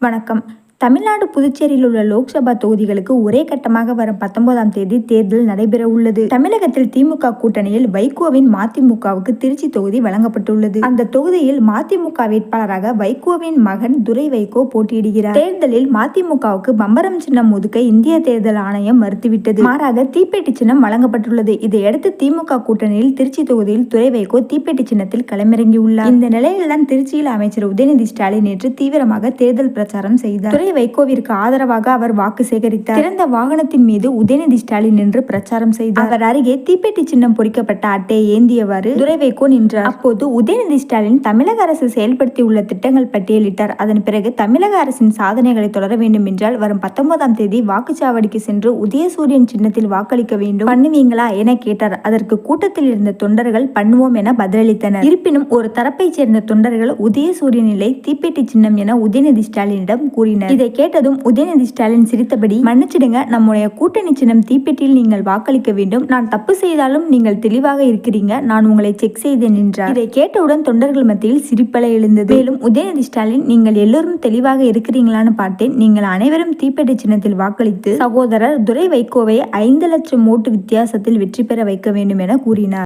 வணக்கம். தமிழ்நாடு புதுச்சேரியில் உள்ள லோக்சபா தொகுதிகளுக்கு ஒரே கட்டமாக வரும் பத்தொன்பதாம் தேதி தேர்தல் நடைபெற உள்ளது தமிழகத்தில் திமுக கூட்டணியில் வைகோவின் மதிமுகவுக்கு திருச்சி தொகுதி வழங்கப்பட்டுள்ளது. அந்த தொகுதியில் மதிமுக வேட்பாளராக வைகோவின் மகன் துரை வைகோ போட்டியிடுகிறார். தேர்தலில் மதிமுகவுக்கு பம்பரம் சின்னம் ஒதுக்க இந்திய தேர்தல் ஆணையம் மறுத்துவிட்டது. மாறாக தீப்பெட்டி சின்னம் வழங்கப்பட்டுள்ளது. இதையடுத்து திமுக கூட்டணியில் திருச்சி தொகுதியில் துரை வைகோ தீப்பெட்டி சின்னத்தில் களமிறங்கியுள்ளார். இந்த நிலையில்தான் திருச்சியில் அமைச்சர் உதயநிதி ஸ்டாலின் நேற்று தீவிரமாக தேர்தல் பிரச்சாரம் செய்தார். முறை வைகோவிற்கு ஆதரவாக அவர் வாக்கு சேகரித்தார். திறந்த வாகனத்தின் மீது உதயநிதி ஸ்டாலின் நின்று பிரச்சாரம் செய்தார். அவர் அருகே தீப்பெட்டி சின்னம் பொறிக்கப்பட்ட அட்டையை ஏந்தியவாறு துரை வைகோ நின்றார். அப்போது உதயநிதி ஸ்டாலின் தமிழக அரசு செயல்படுத்தியுள்ள திட்டங்கள் பட்டியலிட்டார். அதன் பிறகு தமிழக அரசின் சாதனைகளை தொடர வேண்டும் என்றால் வரும் பத்தொன்பதாம் தேதி வாக்குச்சாவடிக்கு சென்று உதயசூரியன் சின்னத்தில் வாக்களிக்க வேண்டும். பண்ணுவீங்களா என கேட்டார். அதற்கு கூட்டத்தில் இருந்த தொண்டர்கள் பண்ணுவோம் என பதிலளித்தனர். இருப்பினும் ஒரு தரப்பைச் சேர்ந்த தொண்டர்கள் உதயசூரியன் நிலை தீப்பெட்டி சின்னம் என உதயநிதி ஸ்டாலினிடம் கூறினர். இதை கேட்டதும் உதயநிதி ஸ்டாலின் சிரித்தபடி மன்னிச்சிடுங்க நம்முடைய கூட்டணி சின்னம் தீப்பெட்டியில் நீங்கள் வாக்களிக்க வேண்டும். நான் தப்பு செய்தாலும் நீங்கள் தெளிவாக இருக்கிறீங்க. நான் உங்களை செக் செய்தேன் என்றார். இதை கேட்டவுடன் தொண்டர்கள் மத்தியில் சிரிப்பலை எழுந்தது. மேலும் உதயநிதி ஸ்டாலின் நீங்கள் எல்லோரும் தெளிவாக இருக்கிறீங்களான்னு பார்த்தேன். நீங்கள் அனைவரும் தீப்பெட்டி சின்னத்தில் வாக்களித்து சகோதரர் துரை வைகோவை ஐந்து லட்சம் ஓட்டு வித்தியாசத்தில் வெற்றி பெற வைக்க வேண்டும் என கூறினார்.